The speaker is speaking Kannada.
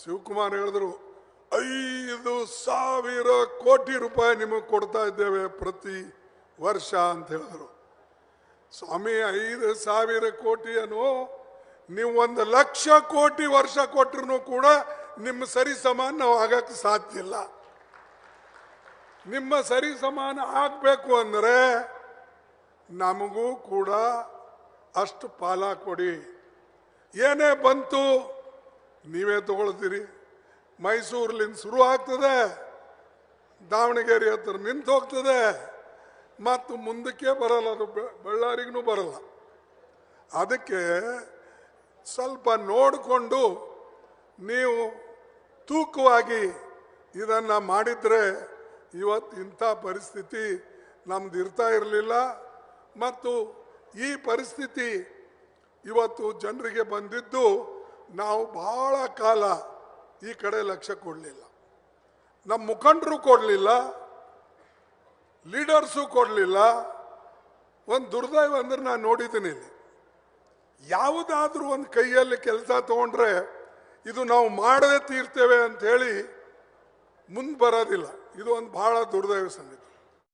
ಶಿವಕುಮಾರ್ ಹೇಳಿದ್ರು, ಐದು ಸಾವಿರ ಕೋಟಿ ರೂಪಾಯಿ ನಿಮಗೆ ಕೊಡ್ತಾ ಇದ್ದೇವೆ ಪ್ರತಿ ವರ್ಷ ಅಂತ ಹೇಳಿದ್ರು. ಸ್ವಾಮಿ, ಐದು ಸಾವಿರ ಕೋಟಿಯನ್ನು ನೀವು ಒಂದು ಲಕ್ಷ ಕೋಟಿ ವರ್ಷ ಕೊಟ್ಟರು ಕೂಡ ನಿಮ್ಮ ಸರಿ ಸಮಾನ ನಾವು ಆಗಕ್ಕೆ ಸಾಧ್ಯ ಇಲ್ಲ. ನಿಮ್ಮ ಸರಿ ಸಮಾನ ಆಗಬೇಕು ಅಂದರೆ ನಮಗೂ ಕೂಡ ಅಷ್ಟು ಪಾಲ ಕೊಡಿ ಏನೇ ಬಂತು ನೀವೇ ತಗೊಳ್ತೀರಿ. ಮೈಸೂರ್ಲಿಂದ ಶುರು ಆಗ್ತದೆ. ದಾವಣಗೆರೆ ಹತ್ರ ನಿಂತು ಹೋಗ್ತದೆ. ಮತ್ತು ಮುಂದಕ್ಕೆ ಬರಲ್ಲ ಅದು ಬಳ್ಳಾರಿಗೂ ಬರಲ್ಲ. ಅದಕ್ಕೆ ಸ್ವಲ್ಪ ನೋಡಿಕೊಂಡು ನೀವು ತೂಕವಾಗಿ ಇದನ್ನು ಮಾಡಿದರೆ ಇವತ್ತು ಇಂಥ ಪರಿಸ್ಥಿತಿ ನಮ್ದು ಇರ್ತಾ ಇರಲಿಲ್ಲ. ಮತ್ತು ಈ ಪರಿಸ್ಥಿತಿ ಇವತ್ತು ಜನರಿಗೆ ಬಂದಿದ್ದು ನಾವು ಬಹಳ ಕಾಲ ಈ ಕಡೆ ಲಕ್ಷ್ಯ ಕೊಡಲಿಲ್ಲ. ನಮ್ಮ ಮುಖಂಡರು ಕೊಡಲಿಲ್ಲ, ಲೀಡರ್ಸು ಕೊಡಲಿಲ್ಲ. ಒಂದು ದುರ್ದೈವ ಅಂದ್ರೆ ನಾನು ನೋಡಿದ್ದೀನಿ ಇಲ್ಲಿ. ಯಾವುದಾದ್ರೂ ಒಂದು ಕೈಯಲ್ಲಿ ಕೆಲಸ ತಗೊಂಡ್ರೆ ಇದು ನಾವು ಮಾಡದೇ ತೀರ್ತೇವೆ ಅಂತ ಹೇಳಿ ಮುಂದೆ ಬರೋದಿಲ್ಲ. ಇದು ಒಂದು ಬಹಳ ದುರ್ದೈವ ಸಂಗತಿ.